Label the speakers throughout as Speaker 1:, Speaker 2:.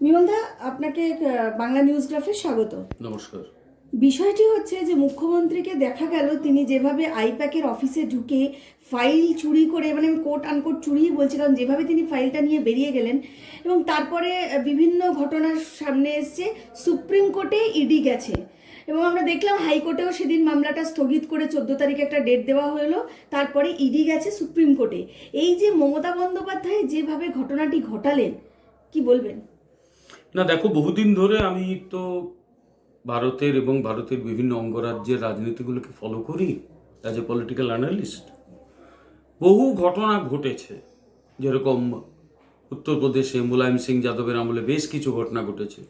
Speaker 1: বিমলদা আপনাকে বাংলা নিউজ গ্রাফে স্বাগত।
Speaker 2: নমস্কার।
Speaker 1: বিষয়টি হচ্ছে যে মুখ্যমন্ত্রীকে দেখা গেল তিনি যেভাবে আইপ্যাকের অফিসে ঢুকে ফাইল চুরি করে মানে আমি কোট আনকোট চুরি বলছি কারণ যেভাবে তিনি ফাইলটা নিয়ে বেরিয়ে গেলেন এবং তারপরে বিভিন্ন ঘটনার সামনে এসছে সুপ্রিম কোর্টে ইডি গেছে। এবং আমরা দেখলাম হাইকোর্টেও সেদিন মামলাটা স্থগিত করে চোদ্দ তারিখে একটা ডেট দেওয়া হলো তারপরে ইডি গেছে সুপ্রিম কোর্টে। এই যে মমতা বন্দ্যোপাধ্যায় যেভাবে ঘটনাটি ঘটালেন কি বলবেন?
Speaker 2: না, দেখো, বহুদিন ধরে আমি তো ভারতের এবং ভারতের বিভিন্ন অঙ্গরাজ্যের রাজনীতিগুলোকে ফলো করি অ্যাজ এ পলিটিক্যাল অ্যানালিস্ট বহু ঘটনা ঘটেছে, যেরকম উত্তরপ্রদেশে মুলায়ম সিং যাদবের আমলে বেশ কিছু ঘটনা ঘটেছে।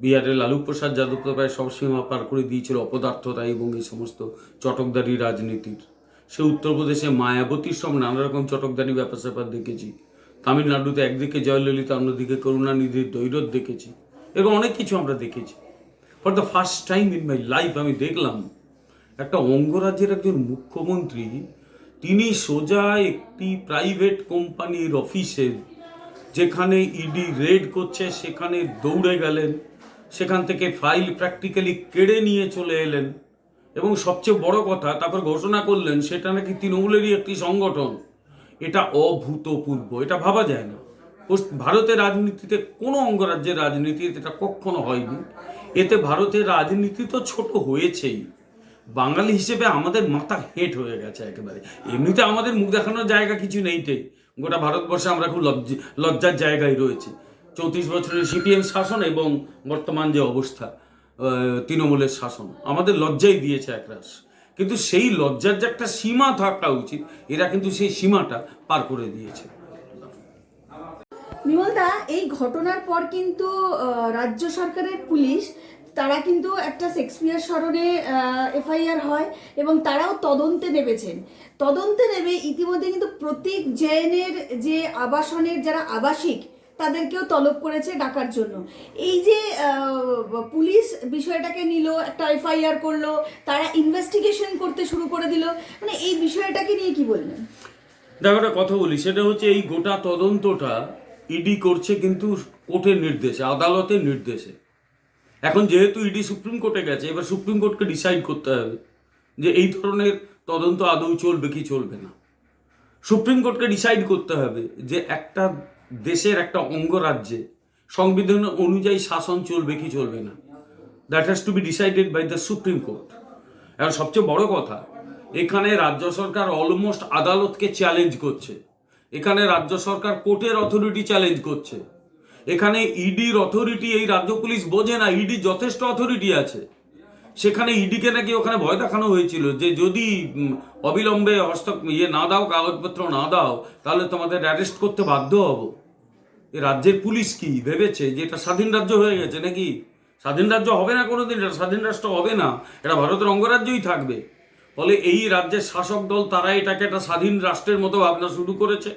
Speaker 2: বিহারে লালু প্রসাদ যাদব তো প্রায় সব সীমা পার করে দিয়েছিল অপদার্থতা এবং এই সমস্ত চটকদারি রাজনীতির। সে উত্তরপ্রদেশে মায়াবতীর সব নানা রকম চটকদারি ব্যাপার স্যাপার দেখেছি। তামিলনাড়ুতে একদিকে জয়ললিতা, অন্যদিকে করুণানিধির দৈরত দেখেছি এরকম অনেক কিছু আমরা দেখেছি। For the first time in my life আমি দেখলাম, একটা অঙ্গরাজ্যের একজন মুখ্যমন্ত্রী, তিনি সোজা একটি প্রাইভেট কোম্পানির অফিসে যেখানে ইডি রেড করছে, সেখানে দৌড়ে গেলেন, সেখান থেকে ফাইল প্র্যাকটিক্যালি কেড়ে নিয়ে চলে এলেন এবং সবচেয়ে বড় কথা, তারপর ঘোষণা করলেন, সেটা নাকি তৃণমূলেরই একটি সংগঠন। এটা অভূতপূর্ব, এটা ভাবা যায় না ভারতের রাজনীতিতে কোনো অঙ্গরাজ্যের রাজনীতি এটা কখনো হয়নি। এতে ভারতের রাজনীতি তো ছোট হয়েছেই। বাঙালি হিসেবে আমাদের মাথা হেট হয়ে গেছে একেবারে। এমনিতে আমাদের মুখ দেখানোর জায়গা কিছু নেই তে। গোটা ভারতবর্ষে আমরা খুব লজ্জ, লজ্জার জায়গায় রয়েছে। চৌত্রিশ বছরের সিপিএম শাসন এবং বর্তমান যে অবস্থা তৃণমূলের শাসন, আমাদের লজ্জাই দিয়েছে একরাশ। কিন্তু সেই লজ্জার যে একটা সীমা থাকা উচিত, এরা কিন্তু সেই সীমাটা পার করে দিয়েছে।
Speaker 1: বিমলদা, এই ঘটনার পর কিন্তু রাজ্য সরকারের পুলিশ, তারা কিন্তু একটা শেক্সপিয়ার স্মরণে এফআইআর হয় এবং তারাও তদন্তে নেমেছেন। তদন্তে নেমে ইতিমধ্যে কিন্তু প্রতীক জৈনের যে আবাসনের, যারা আবাসিক তাদেরকেও তলব করেছে ডাকার জন্য। এই যে পুলিশ বিষয়টাকে নিল, একটা এফআইআর করল, তারা ইনভেস্টিগেশন করতে শুরু করে দিল মানে এই বিষয়টাকে নিয়ে কি বলবেন?
Speaker 2: দেখো একটা কথা বলি, সেটা হচ্ছে এই গোটা তদন্তটা ইডি করছে কিন্তু কোর্টের নির্দেশে, আদালতের নির্দেশে। এখন যেহেতু ইডি সুপ্রিম কোর্টে গেছে, এবার সুপ্রিম কোর্টকে ডিসাইড করতে হবে যে এই ধরনের তদন্ত আদৌ চলবে কি চলবে না। সুপ্রিম কোর্টকে ডিসাইড করতে হবে যে একটা দেশের একটা অঙ্গরাজ্যে, সংবিধান অনুযায়ী শাসন চলবে কি চলবে না? That has to be decided by the supreme court এখন সবচেয়ে বড় কথা, এখানে রাজ্য সরকার অলমোস্ট আদালতকে চ্যালেঞ্জ করছে। এখানে রাজ্য সরকার কোর্টের অথরিটি চ্যালেঞ্জ করছে। এখানে ইডির অথরিটি এই রাজ্য পুলিশ বোঝে না ইডি যথেষ্ট অথরিটি আছে। সেখানে ইডিকে নাকি ওখানে ভয় দেখানো হয়েছিল যে যদি অবিলম্বে হস্ত ইয়ে না দাও, কাগজপত্র না দাও, তাহলে তোমাদের অ্যারেস্ট করতে বাধ্য হব। এ রাজ্যের পুলিশ কি ভেবেছে যে এটা স্বাধীন রাজ্য হয়ে গেছে নাকি? স্বাধীন রাজ্য হবে না কোনোদিন, এটা স্বাধীন রাষ্ট্র হবে না, এটা ভারতের অঙ্গরাজ্যই থাকবে। ফলে এই রাজ্যের শাসক দল, তারা এটাকে একটা স্বাধীন রাষ্ট্রের মতো ভাবনা শুরু করেছে।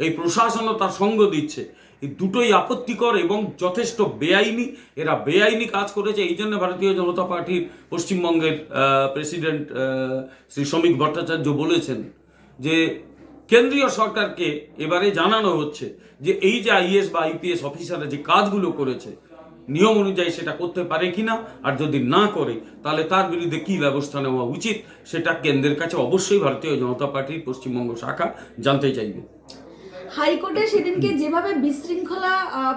Speaker 2: এই প্রশাসনও তার সঙ্গ দিচ্ছে। এই দুটোই আপত্তিকর এবং যথেষ্ট বেআইনি, এরা বেআইনি কাজ করেছে। এই জন্য ভারতীয় জনতা পার্টির পশ্চিমবঙ্গের প্রেসিডেন্ট শ্রী শ্রমিক ভট্টাচার্য বলেছেন যে কেন্দ্রীয় সরকারকে এবারে জানানো হচ্ছে যে এই যে আইএস বা আইপিএস অফিসাররা যে কাজগুলো করেছে, নিয়ম অনুযায়ী সেটা করতে পারে কিনা আর যদি না করে, তাহলে তার বিরুদ্ধে কি ব্যবস্থা নেওয়া উচিত, সেটা কেন্দ্রের কাছে অবশ্যই ভারতীয় জনতা পার্টির পশ্চিমবঙ্গ শাখা জানতে চাইবে।
Speaker 1: হাইকোর্টে সেদিনকে যেভাবে বিশৃঙ্খলা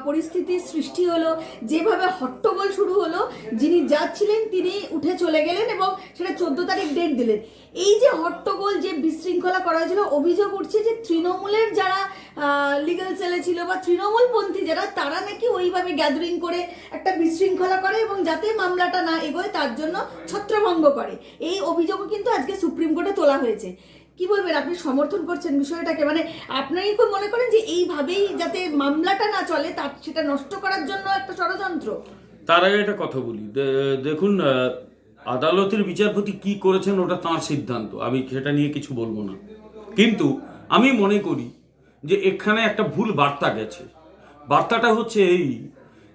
Speaker 1: পরিস্থিতির সৃষ্টি হলো, যেভাবে হট্টগোল শুরু হলো, যিনি যাচ্ছিলেন তিনি উঠে চলে গেলেন এবং সেটা চোদ্দ তারিখ ডেট দিলেন। এই যে হট্টগোল যে বিশৃঙ্খলা করা হয়েছিল, অভিযোগ উঠছে যে তৃণমূলের যারা লিগাল সেলে ছিল বা তৃণমূলপন্থী যারা, তারা নাকি ওইভাবে গ্যাদারিং করে একটা বিশৃঙ্খলা করে এবং যাতে মামলাটা না এগোয়, তার জন্য ছত্রভঙ্গ করে। এই অভিযোগও কিন্তু আজকে সুপ্রিম কোর্টে তোলা হয়েছে। কি বলবেন? আপনি সমর্থন করছেন বিষয়টাকে। মানে আপনারই কি মনে করেন যে এইভাবেই যাতে মামলাটা না চলে, তার সেটা নষ্ট করার জন্য একটা ষড়যন্ত্র?
Speaker 2: তার আগে একটা কথা বলি। দেখুন আদালতের বিচারপতি কি করেছেন ওটা তাঁর সিদ্ধান্ত। আমি সেটা নিয়ে কিছু বলব না। কিন্তু আমি মনে করি যে এখানে একটা ভুল বার্তা গেছে। বার্তাটা হচ্ছে এই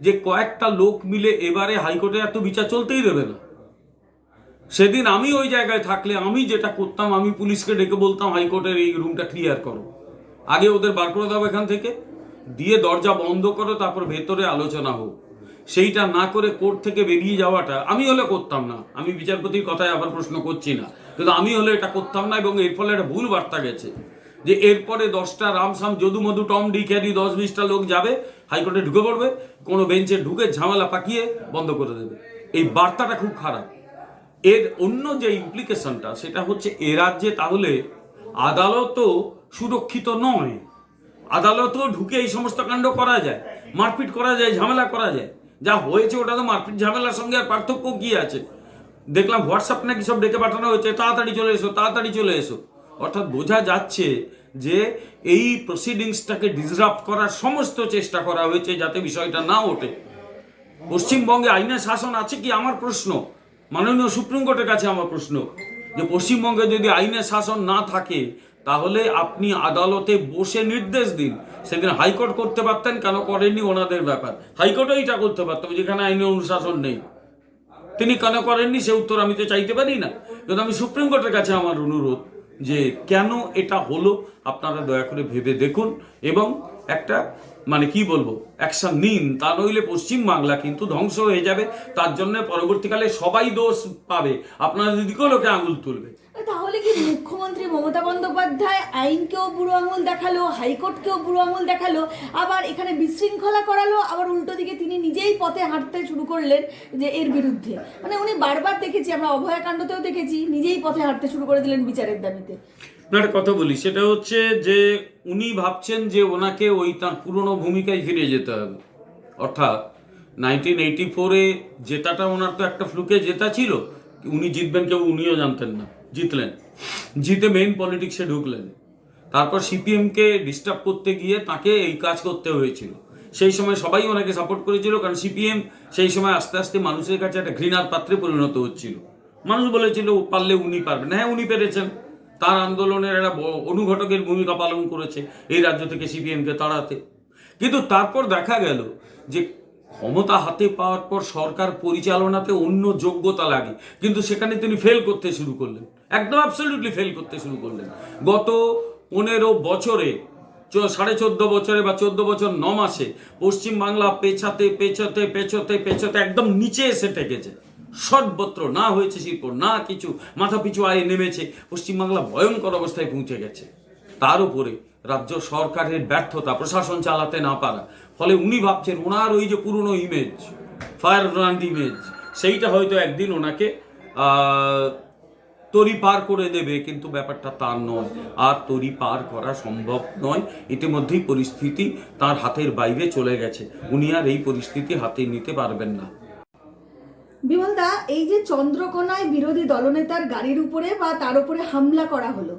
Speaker 2: যে কয়েকটা লোক মিলে এবারে হাইকোর্টে এত বিচার চলতেই দেবে না। সেদিন আমি ওই জায়গায় থাকলে আমি যেটা করতাম, আমি পুলিশকে ডেকে বলতাম, হাইকোর্টের এই রুমটা ক্লিয়ার করো। আগে ওদের বার করে দাও এখান থেকে, দিয়ে দরজা বন্ধ করো, তারপর ভেতরে আলোচনা হোক। সেইটা না করে কোর্ট থেকে বেরিয়ে যাওয়াটা আমি হলে করতাম না। আমি বিচারপতির কথায় আবার প্রশ্ন করছি না। কিন্তু আমি হলে এটা করতাম না এবং এর ফলে একটা ভুল বার্তা গেছে। যে এরপরে দশটা রামসাম যদু মধু টম, ডি, ক্যারি, দশ, বিশটা লোক যাবে, হাইকোর্টে ঢুকে পড়বে, কোনো বেঞ্চে ঢুকে ঝামেলা পাকিয়ে বন্ধ করে দেবে। এই বার্তাটা খুব খারাপ। এর অন্য যে ইমপ্লিকেশনটা সেটা হচ্ছে এ রাজ্যে তাহলে আদালতও সুরক্ষিত নয়। আদালতেও ঢুকে এই সমস্ত কাণ্ড করা যায়, মারপিট করা যায়, ঝামেলা করা যায়। যা হয়েছে ওটা তো মারপিট, ঝামেলার সঙ্গে আর পার্থক্য কি আছে? দেখলাম হোয়াটসঅ্যাপ নাকি সব ডেকে পাঠানো হয়েছে, তাড়াতাড়ি চলে এসো, তাড়াতাড়ি চলে এসো। অর্থাৎ বোঝা যাচ্ছে যে এই প্রসিডিংসটাকে ডিসরাপ্ট করার সমস্ত চেষ্টা করা হয়েছে যাতে বিষয়টা না ওঠে। পশ্চিমবঙ্গে আইনের শাসন আছে কি? আমার প্রশ্ন। মাননীয় সুপ্রিম কোর্টের কাছে আমার প্রশ্ন, যে পশ্চিমবঙ্গে যদি আইনের শাসন না থাকে, তাহলে আপনি আদালতে বসে নির্দেশ দিন। সেদিন হাইকোর্ট করতে পারতেন, কেন করেননি ওনাদের ব্যাপার? হাইকোর্টও এটা করতে পারতো, যেখানে আইনের অনুশাসন নেই। তিনি কেন করেননি, সে উত্তর আমি তো চাইতে পারি না। কিন্তু আমি সুপ্রিম কোর্টের কাছে আমার অনুরোধ, যে কেন এটা হলো, আপনারা দয়া করে ভেবে দেখুন। এবং একটা মানে কি বলব অ্যাকশন নিন, তা নইলে পশ্চিম বাংলা কিন্তু ধ্বংস হয়ে যাবে, তার জন্য পরবর্তীকালে সবাই দোষ পাবে। আপনারা দিকেও লোকে আঙুল তুলবে।
Speaker 1: তাহলে কি মুখ্যমন্ত্রী মমতা বন্দ্যোপাধ্যায় আইনকেও বুড়ো আঙুল দেখাল, হাইকোর্টকেও বুড়ো আঙুল দেখাল, আবার এখানে বিশৃঙ্খলা করালো, আবার উল্টো দিকে তিনি নিজেই পথে হাঁটতে শুরু করলেন যে এর বিরুদ্ধে। মানে উনি বারবার দেখেছি, আমরা অভয়াকাণ্ডতেও দেখেছি, নিজেই পথে হাঁটতে শুরু করে দিলেন বিচারের দাবিতে।
Speaker 2: না একটা কথা বলি, সেটা হচ্ছে যে উনি ভাবছেন যে ওনাকে ওই তার পুরনো ভূমিকায় ফিরে যেতে হবে। অর্থাৎ নাইনটিন এইটি ফোরে জেতাটা ওনার তো একটা ফ্লুকে জেতা ছিল, উনি জিতবেন কেউ, উনিও জানতেন না, জিতলেন। জিতে মেইন পলিটিক্সে ঢুকলেন। তারপর সিপিএমকে ডিস্টার্ব করতে গিয়ে তাকে এই কাজ করতে হয়েছিল। সেই সময় সবাই ওনাকে সাপোর্ট করেছিল, কারণ সিপিএম সেই সময় আস্তে আস্তে মানুষের কাছে একটা ঘৃণার পাত্রে পরিণত হচ্ছিল। মানুষ বলেছিল পারলে উনি পারবেন। হ্যাঁ উনি পেরেছেন। তার আন্দোলনের একটা অনুঘটকের ভূমিকা পালন করেছে এই রাজ্য থেকে সিপিএমকে তাড়াতে। কিন্তু তারপর দেখা গেল যে ক্ষমতা হাতে পাওয়ার পর সরকার পরিচালনাতে অন্য যোগ্যতা লাগে। কিন্তু সেখানে তিনি ফেল করতে শুরু করলেন। একদম অ্যাবসলিউটলি ফেল করতে শুরু করলেন। গত পনেরো বছরে সাড়ে চোদ্দ বছরে বা চোদ্দ বছর ন মাসে পশ্চিমবাংলা পেছাতে পেছাতে, পেছতে পেছতে একদম নিচে এসে ঠেকেছে। সর্বত্র না হয়েছে শিল্প না কিছু, মাথা পিছু আয় নেমেছে, পশ্চিমবাংলা ভয়ঙ্কর অবস্থায় পৌঁছে গেছে। তার উপরে রাজ্য সরকারের ব্যর্থতা প্রশাসন চালাতে না পারা, ফলে উনি ভাবছেন ওনার ওই যে পুরনো ইমেজ ফায়ার ব্র্যান্ড ইমেজ সেইটা হয়তো একদিন ওনাকে তরি পার করে দেবে, কিন্তু ব্যাপারটা তার নয়। আর তরি পার করা সম্ভব নয়। ইতিমধ্যেই পরিস্থিতি তার হাতের বাইরে চলে গেছে। উনি আর এই পরিস্থিতি হাতে নিতে পারবেন না।
Speaker 1: বিমলদা, এই যে চন্দ্রকোনায় বিরোধী দলনেতার গাড়ির উপরে বা তার উপরে হামলা করা হলো,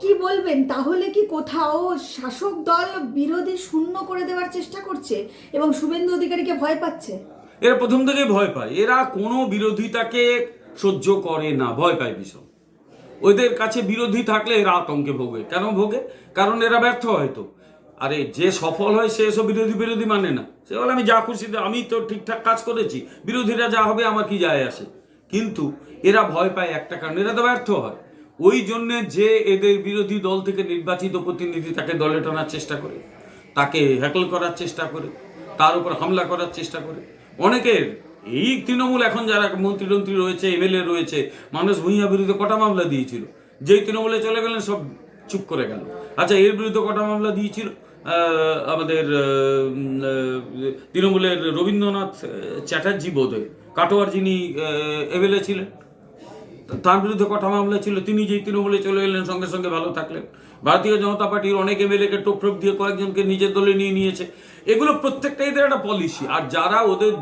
Speaker 1: কি বলবেন? তাহলে কি কোথাও শাসক দল বিরোধী শূন্য করে দেওয়ার চেষ্টা করছে এবং শুভেন্দু অধিকারীকে ভয় পাচ্ছে?
Speaker 2: এরা প্রথম থেকে ভয় পায়। এরা কোনো বিরোধিতাকে সহ্য করে না, ভয় পায় ভীষণ। ওদের কাছে বিরোধী থাকলে এরা আতঙ্কে ভোগে। কেন ভোগে? কারণ এরা ব্যর্থ হয়তো। আরে যে সফল হয় সে এসব বিরোধী বিরোধী মানে না। সে বলে, আমি যা খুশি আমি তো ঠিকঠাক কাজ করেছি, বিরোধীরা যা হবে আমার কি যায় আসে? কিন্তু এরা ভয় পায় একটা কারণ, এরা তো ব্যর্থ হয়। ওই জন্যে যে এদের বিরোধী দল থেকে নির্বাচিত প্রতিনিধি তাকে দলে টানার চেষ্টা করে, তাকে হ্যাকল করার চেষ্টা করে, তার উপর হামলা করার চেষ্টা করে। অনেকের, এই তৃণমূল এখন যারা মন্ত্রী টন্ত্রী রয়েছে, এমএলএ রয়েছে, মানুষ ভূঁইয়া বিরুদ্ধে কটা মামলা দিয়েছিল? যেই তৃণমূলে চলে গেলেন সব চুপ করে গেল। আচ্ছা এর বিরুদ্ধে কটা মামলা দিয়েছিল? আমাদের তৃণমূলের রবীন্দ্রনাথ চ্যাটার্জি বোধহয়, কাটোয়ার যিনি এমএলএ ছিলেন, তার বিরুদ্ধে কটা মামলা ছিল, তিনি যেই তৃণমূলে চলে এলেন, সঙ্গে সঙ্গে ভালো থাকলেন। ভারতীয় জনতা পার্টির অনেক এমএলএকে টোপ্রোপ দিয়ে কয়েকজনকে নিজের দলে নিয়ে নিয়েছে। এগুলো প্রত্যেকটা এদের একটা পলিসি আর যারা ওদের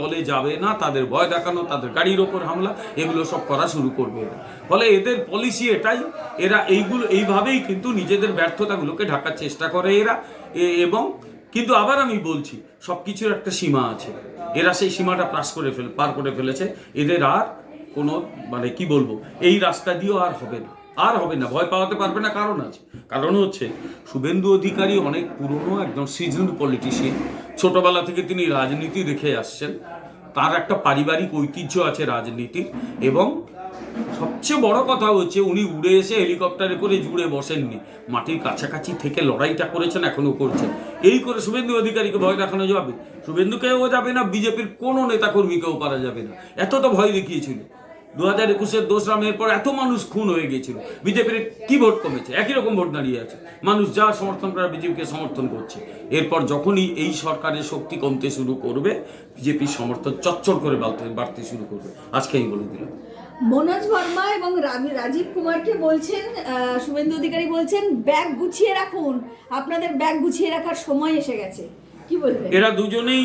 Speaker 2: দলে যাবে না, তাদের ভয় দেখানো, তাদের গাড়ির ওপর হামলা, এগুলো সব করা শুরু করবে এরা। ফলে এদের পলিসি এটাই, এরা এইগুলো, এইভাবেই কিন্তু নিজেদের ব্যর্থতাগুলোকে ঢাকার চেষ্টা করে এরা। এবং কিন্তু আবার আমি বলছি সব কিছুর একটা সীমা আছে। এরা সেই সীমাটা পাস করে ফেল, পার করে ফেলেছে। এদের আর কোনো মানে কি বলব, এই রাস্তা দিয়েও আর হবে না। আর হবে না, ভয় পাওয়াতে পারবে না, কারণ আছে। কারণ হচ্ছে, শুভেন্দু অধিকারী অনেক পুরনো একজন সিজন্ড পলিটিশিয়ান ছোটবেলা থেকে তিনি রাজনীতি দেখে আসছেন। তার একটা পারিবারিক ঐতিহ্য আছে রাজনীতির, এবং সবচেয়ে বড় কথা হচ্ছে, উনি উড়ে এসে হেলিকপ্টারে করে জুড়ে বসেননি। মাটির কাছাকাছি থেকে লড়াইটা করেছেন এখনও করছেন। এই করে শুভেন্দু অধিকারীকে ভয় দেখানো যাবে? শুভেন্দুকেও যাবে না, বিজেপির কোনো নেতাকর্মীকেও পারা যাবে না। এত তো ভয় দেখিয়েছিল। দু হাজার একুশের দোসরা মেয়ের পর এত মানুষ খুন হয়ে গিয়েছিল। বিজেপির কি ভোট কমেছে? একই রকম ভোট দাঁড়িয়ে আছে। মানুষ যা সমর্থন করে বিজেপিকে সমর্থন করছে। এরপর যখনই এই সরকারের শক্তি কমতে শুরু করবে বিজেপির সমর্থন চচ্চর করে বাড়তে বাড়তে শুরু করবে। আজকে আমি বলে দিলাম।
Speaker 1: মনোজ বর্মা এবং রাজীব কুমারকে বলছেন শুভেন্দু অধিকারী বলছেন ব্যাগ গুছিয়ে রাখুন। আপনাদের ব্যাগ গুছিয়ে রাখার সময় এসে গেছে। কি বলবেন?
Speaker 2: এরা দুজনেই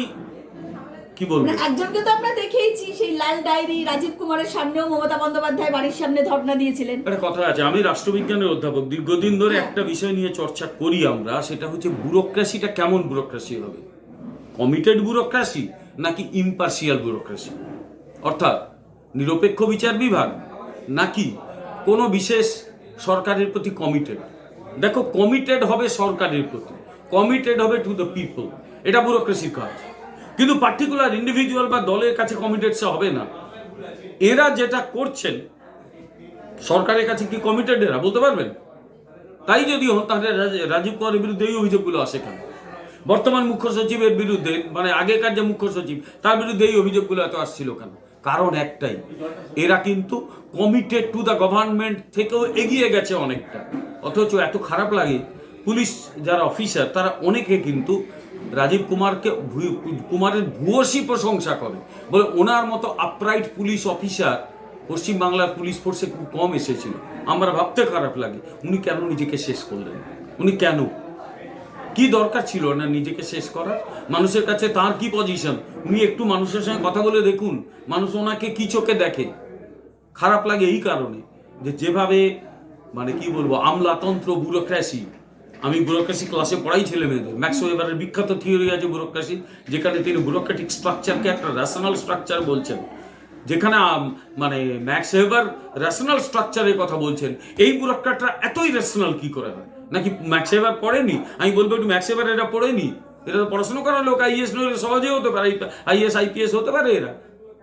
Speaker 2: কি বলব?
Speaker 1: মানে একজনকে তো আমরা দেখেইছি সেই লাল ডায়েরি রাজীব কুমারের সামনেও মমতা বন্দ্যোপাধ্যায় বাড়ির সামনে ধর্ণা দিয়েছিলেন।
Speaker 2: একটা কথা আছে আমি রাষ্ট্রবিজ্ঞানের অধ্যাপক দীর্ঘদিন ধরে একটা বিষয় নিয়ে চর্চা করি আমরা সেটা হচ্ছে ব্যুরোক্রেসিটা কেমন ব্যুরোক্রেসি হবে? কমিটেড ব্যুরোক্রেসি নাকি ইম্পার্সিয়াল ব্যুরোক্রেসি? অর্থাৎ নিরপেক্ষ বিচার বিভাগ নাকি কোনো বিশেষ সরকারের প্রতি কমিটেড? দেখো কমিটেড হবে সরকারের প্রতি কমিটেড হবে টু দ্য পিপল এটা ব্যুরোক্রেসির কাজ। কিন্তু পার্টিকুলার ইন্ডিভিজুয়াল বা দলের কাছে কমিটেড সে হবে না। এরা যেটা করছেন, সরকারের কাছে কি কমিটেড এরা, বলতে পারবেন? তাই যদি হন তাহলে রাজ- রাজীব কুমারের বিরুদ্ধে এই অভিযোগগুলো আসে কেন? বর্তমান মুখ্য সচিবের বিরুদ্ধে মানে আগেকার যে মুখ্য সচিব, তার বিরুদ্ধে এই অভিযোগগুলো এত আসছিল কেন? কারণ একটাই, এরা কিন্তু কমিটেড টু দ্য গভর্নমেন্ট থেকেও এগিয়ে গেছে অনেকটা। অথচ এত খারাপ লাগে, পুলিশ যারা অফিসার তারা অনেকে কিন্তু রাজীব কুমারকে কুমারের ভূয়সী প্রশংসা করে। বলে ওনার মতো আপরাইট পুলিশ অফিসার পশ্চিমবাংলার পুলিশ ফোর্সে খুব কম এসেছিল। আমরা ভাবতে খারাপ লাগে, উনি কেন নিজেকে শেষ করলেন? উনি কেন? কি দরকার ছিল না নিজেকে শেষ করার? মানুষের কাছে তার কি পজিশন উনি একটু মানুষের সঙ্গে কথা বলে দেখুন, মানুষ ওনাকে কি চোখে দেখে? খারাপ লাগে এই কারণে যে যেভাবে মানে কি বলব, আমলাতন্ত্র ব্যুরোক্রেসি আমি ব্যুরোক্রেসি ক্লাসে পড়াই ছেলে মেয়েদের। ম্যাক্স ওয়েবারের বিখ্যাত থিওরি আছে ব্যুরোক্রেসি যেখানে তিনি ব্যুরোক্রেটিক স্ট্রাকচারকে একটা রেশনাল স্ট্রাকচার বলছেন। যেখানে মানে ম্যাক্স ওয়েবার রেশনাল স্ট্রাকচারের কথা বলছেন। এই ব্যুরোক্রেটরা এতই রেশনাল কি করে হয়? নাকি ম্যাক্স ওয়েবার পড়েনি? আমি বলব একটু ম্যাক্স ওয়েবার এরা পড়েনি। এরা তো পড়াশোনা করার লোক আইএস নইলে সহজেই হতে পারে আইএস আইপিএস হতে পারে এরা।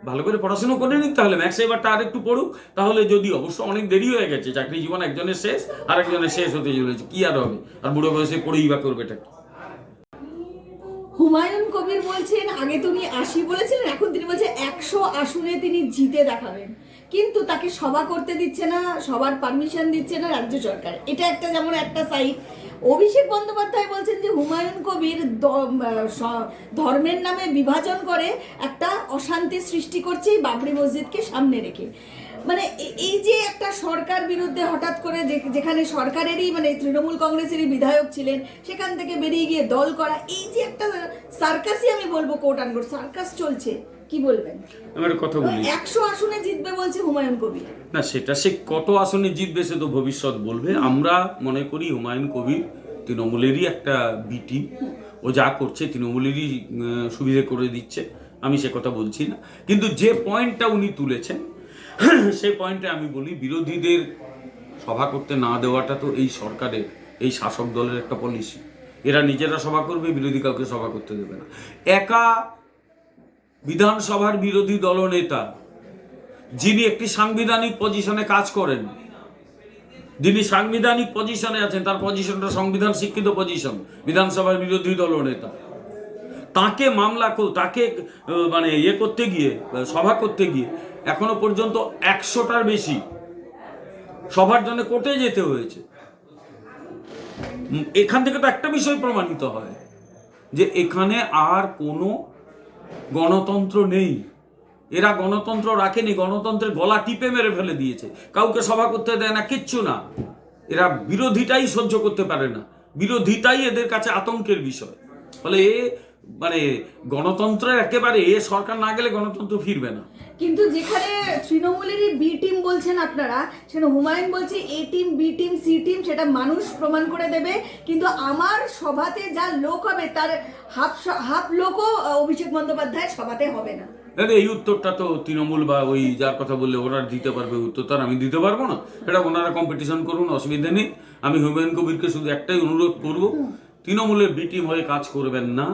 Speaker 2: ভালো করে পড়াশোনা করে নিন তাহলে ম্যাক্স এবারটা আর একটু পড়ুক। তাহলে যদি অবশ্য অনেক দেরি হয়ে গেছে, চাকরি জীবন একজনের শেষ আর একজনের শেষ হতে চলেছে, কি আর হবে? আর বুড়ো বয়সে পড়েই বা করবে এটা
Speaker 1: হুমায়ুন কবির বলছেন, আগে তুমি আশি বলেছিলেন, এখন তিনি বলছেন একশো আসনে তিনি জিতে দেখাবেন। কিন্তু তাকে সভা করতে দিচ্ছে না, সবার পারমিশন দিচ্ছে না রাজ্য সরকার। এটা একটা যেমন একটা সাইড অভিষেক বন্দ্যোপাধ্যায় বলছেন যে হুমায়ুন কবির ধর্মের নামে বিভাজন করে একটা অশান্তি সৃষ্টি করছে বাবরি মসজিদকে সামনে রেখে। মানে এই যে একটা সরকার বিরুদ্ধে হঠাৎ করে যেখানে সরকারেরই মানে তৃণমূল কংগ্রেসেরই বিধায়ক ছিলেন, সেখান থেকে বেরিয়ে গিয়ে দল করা, এই যে একটা সার্কাসই আমি বলব কোট আনকোট সার্কাস চলছে। কি বলবেন?
Speaker 2: আমি একটা কথা বলি।
Speaker 1: একশো আসনে জিতবে বলছে হুমায়ুন কবির।
Speaker 2: না সেটা সে কত আসনে জিতবে সে তো ভবিষ্যৎ বলবে। আমরা মনে করি হুমায়ুন কবির তৃণমূলেরই একটা বি টিম ও যা করছে তৃণমূলেরই সুবিধে করে দিচ্ছে। আমি সে কথা বলছি না। কিন্তু যে পয়েন্টটা উনি তুলেছেন সেই পয়েন্টে আমি বলি বিরোধীদের সভা করতে না দেওয়াটা তো এই সরকারের এই শাসক দলের একটা পলিসি এরা নিজেরা সভা করবে বিরোধী কাউকে সভা করতে দেবে না। একা বিধানসভার বিরোধী দলনেতা যিনি একটি সাংবিধানিক পজিশনে কাজ করেন। যিনি সাংবিধানিক পজিশনে আছেন, তার পজিশনটা সংবিধান শিক্ষিত পজিশন, বিধানসভার বিরোধী দল নেতা। তাকে মামলা তাকে মানে ইয়ে করতে গিয়ে, সভা করতে গিয়ে এখনও পর্যন্ত একশোটার বেশি সভার জন্য কোর্টে যেতে হয়েছে। এখান থেকে তো একটা বিষয় প্রমাণিত হয় যে এখানে আর কোনো গণতন্ত্র নেই। এরা গণতন্ত্র রাখেনি, গণতন্ত্রের গলা টিপে মেরে ফেলে দিয়েছে। কাউকে সভা করতে দেয় না, কিচ্ছু না। এরা বিরোধিতাই সহ্য করতে পারে না। বিরোধিতাই এদের কাছে আতঙ্কের বিষয়। ফলে এ মানে গণতন্ত্রের একেবারে এ সরকার না গেলে গণতন্ত্র ফিরবে না।
Speaker 1: কিন্তু যেখানে তৃণমূলেরই বি টিম বলছেন আপনারা সেখানে হুমায়ুন বলছে A team B team C team সেটা মানুষ প্রমাণ করে দেবে। কিন্তু আমার সভাতে যা লোক হবে তার হাফ হাফ লোকও অভিষেক বন্দ্যোপাধ্যায়ের সভাতে হবে না।
Speaker 2: আরে এই উত্তরটা তো তৃণমূল বা ওই যার কথা বললে ওরা দিতে পারবে উত্তর তার আমি দিতে পারব না। এটা ওনারা কম্পিটিশন করুন অসুবিধা নেই। আমি হুমায়ুন কবিরকে শুধু একটাই অনুরোধ করব তৃণমূলের বি টিম হয়ে কাজ করবেন না।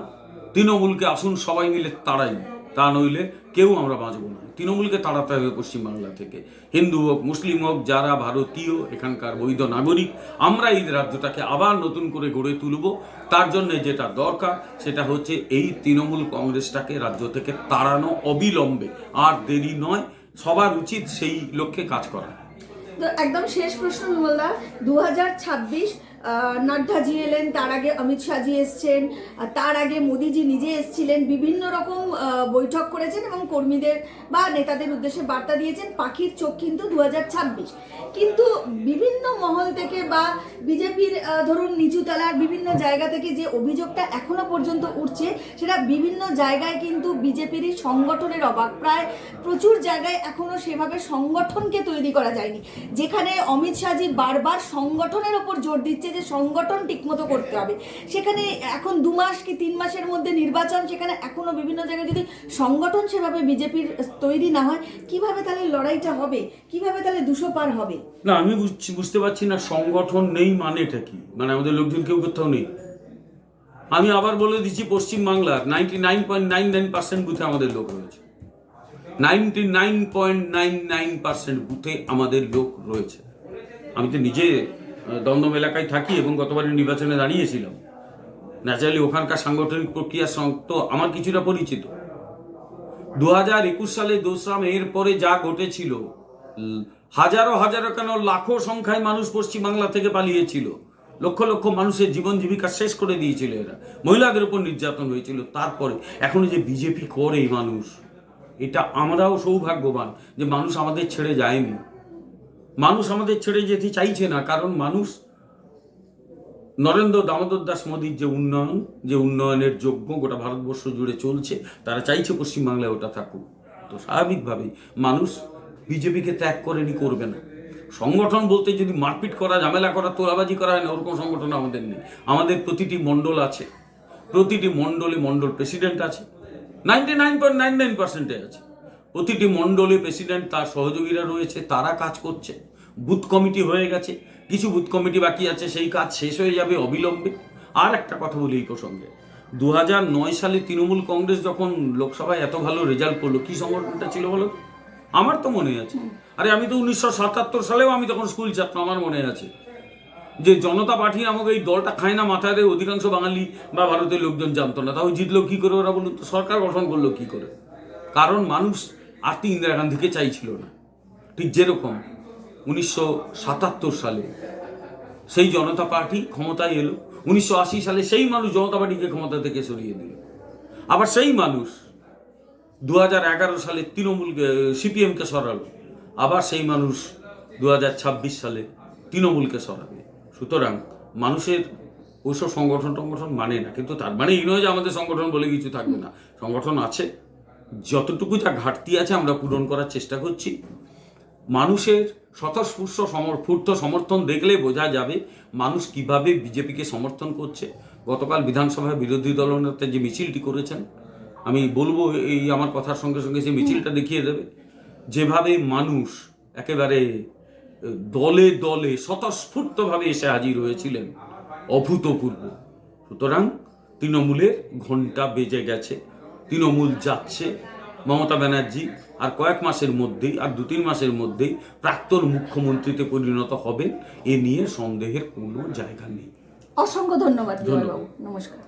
Speaker 2: তৃণমূলকে আসুন সবাই মিলে তাড়াই তা নইলে কেউ আমরা বাঁচবো না। তৃণমূলকে তাড়াতে হবে পশ্চিমবাংলা থেকে। হিন্দু হোক, মুসলিম হোক, যারা ভারতীয়, এখানকার বৈধ নাগরিক, আমরা এই রাজ্যটাকে আবার নতুন করে গড়ে তুলব। তার জন্য যেটা দরকার, সেটা হচ্ছে এই তৃণমূল কংগ্রেসটাকে রাজ্য থেকে তাড়ানো অবিলম্বে। আর দেরি নয়, সবার উচিত সেই লক্ষ্যে কাজ করা।
Speaker 1: একদম শেষ প্রশ্ন, বিমলদা। দু হাজার ছাব্বিশ নাড্ডাজি এলেন, তার আগে অমিত শাহজি এসছেন তার আগে মোদিজি নিজে এসছিলেন, বিভিন্ন রকম বৈঠক করেছেন এবং কর্মীদের বা নেতাদের উদ্দেশ্যে বার্তা দিয়েছেন পাখির চোখ কিন্তু দু হাজার ছাব্বিশ। কিন্তু বিভিন্ন মহল থেকে বা বিজেপির ধরুন নিচুতলার বিভিন্ন জায়গা থেকে যে অভিযোগটা এখনও পর্যন্ত উঠছে, সেটা বিভিন্ন জায়গায় কিন্তু বিজেপিরই সংগঠনের অভাব প্রায় প্রচুর জায়গায় এখনও সেভাবে সংগঠনকে তৈরি করা যায়নি। যেখানে অমিত শাহজি বারবার সংগঠনের ওপর জোর দিচ্ছে যে সংগঠন ঠিকমতো করতে হবে। সেখানে এখন দু মাস কি তিন মাসের মধ্যে নির্বাচন, সেখানে এখনও বিভিন্ন জায়গায় যদি সংগঠন সেভাবে বিজেপির তৈরি না হয়, কীভাবে তাহলে লড়াইটা হবে? কীভাবে তাহলে দুশো পার হবে?
Speaker 2: না, আমি বুঝতে পারছি না সংগঠন নেই মানেটা কি? মানে আমাদের লোকজন কেউ কোথাও নেই। আমি আবার বলে দিচ্ছি, পশ্চিমবাংলার ninety nine point nine nine percent বুথে আমাদের লোক রয়েছে। Ninety nine point nine nine percent বুথে আমাদের লোক রয়েছে। আমি তো নিজে দমদম এলাকায় থাকি এবং গতবারের নির্বাচনে দাঁড়িয়েছিলাম। ন্যাচারালি ওখানকার সাংগঠনিক প্রক্রিয়ার তো আমার কিছুটা পরিচিত। দু হাজার একুশ সালে দোসরা মেয়ের পরে যা ঘটেছিল, হাজারো হাজারো কেন লাখো সংখ্যায় মানুষ পশ্চিমবাংলা থেকে পালিয়েছিল। লক্ষ লক্ষ মানুষের জীবন জীবিকা শেষ করে দিয়েছিল এরা। মহিলাদের উপর নির্যাতন হয়েছিল, তারপরে এখন যে বিজেপি করে মানুষ, এটা আমরাও সৌভাগ্যবান যে মানুষ আমাদের ছেড়ে যায়নি। মানুষ আমাদের ছেড়ে যেতে চাইছে না, কারণ মানুষ নরেন্দ্র দামোদর দাস মোদীর যে উন্নয়ন, যে উন্নয়নের যোগ্য গোটা ভারতবর্ষ জুড়ে চলছে, তারা চাইছে পশ্চিমবাংলায় ওটা থাকুক। তো স্বাভাবিকভাবেই মানুষ বিজেপিকে ত্যাগ করেনি করবে না। সংগঠন বলতে যদি মারপিট করা, ঝামেলা করা, তোলাবাজি করা হয় না, ওরকম সংগঠন আমাদের নেই। আমাদের প্রতিটি মণ্ডল আছে। প্রতিটি মণ্ডলে মণ্ডল প্রেসিডেন্ট আছে। Ninety nine point nine nine পার্সেন্টে আছে। প্রতিটি মণ্ডলে প্রেসিডেন্ট, তার সহযোগীরা রয়েছে, তারা কাজ করছে। বুথ কমিটি হয়ে গেছে। কিছু বুথ কমিটি বাকি আছে, সেই কাজ শেষ হয়ে যাবে অবিলম্বে। আর একটা কথা বলি এই প্রসঙ্গে। দু নয় সালে তৃণমূল কংগ্রেস যখন লোকসভায় এত ভালো রেজাল্ট করল, কি সংগঠনটা ছিল বলো আমার তো মনে আছে। আরে আমি তো উনিশশো সাতাত্তর সালেও আমি তখন স্কুল ছাত্র, আমার মনে আছে। যে জনতা পার্টি নামক এই দলটা খায় না, মাথায় অধিকাংশ বাঙালি বা ভারতের লোকজন জানতো না। তাও জিতলো কি করে ওরা বলুন সরকার গঠন করল কি করে? কারণ মানুষ আর তো ইন্দিরা গান্ধীকে চাইছিল না। ঠিক যেরকম উনিশশো সাতাত্তর সালে সেই জনতা পার্টি ক্ষমতায় এলো। উনিশশো আশি সালে সেই মানুষ জনতা পার্টিকে ক্ষমতা থেকে সরিয়ে দিল। আবার সেই মানুষ দু হাজার এগারো সালে তৃণমূল সিপিএমকে সরালো। আবার সেই মানুষ দু হাজার ছাব্বিশ সালে তৃণমূলকে সরাবে। সুতরাং মানুষের ওইসব সংগঠন টংগঠন মানে না, কিন্তু তার মানে এই নয় যে আমাদের সংগঠন বলে কিছু থাকবে না। সংগঠন আছে। যতটুকু যা ঘাটতি আছে আমরা পূরণ করার চেষ্টা করছি। মানুষের স্বতঃস্ফূর্ত সমর্থ সমর্থন দেখলে বোঝা যাবে মানুষ কীভাবে বিজেপিকে সমর্থন করছে। গতকাল বিধানসভায় বিরোধী দলনেতা যে মিছিলটি করেছেন, আমি বলব এই আমার কথার সঙ্গে সঙ্গে সেই মিছিলটা দেখিয়ে দেবে। যেভাবে মানুষ একেবারে দলে দলে স্বতঃস্ফূর্তভাবে এসে হাজির হয়েছিলেন অভূতপূর্ব। সুতরাং তৃণমূলের ঘণ্টা বেজে গেছে, তৃণমূল যাচ্ছে মমতা ব্যানার্জি আর কয়েক মাসের মধ্যেই আর দু তিন মাসের মধ্যেই প্রাক্তন মুখ্যমন্ত্রীতে পরিণত হবে এ নিয়ে সন্দেহের কোনো জায়গা নেই।
Speaker 1: অসংখ্য ধন্যবাদ
Speaker 2: ধন্যবাদ।
Speaker 1: নমস্কার।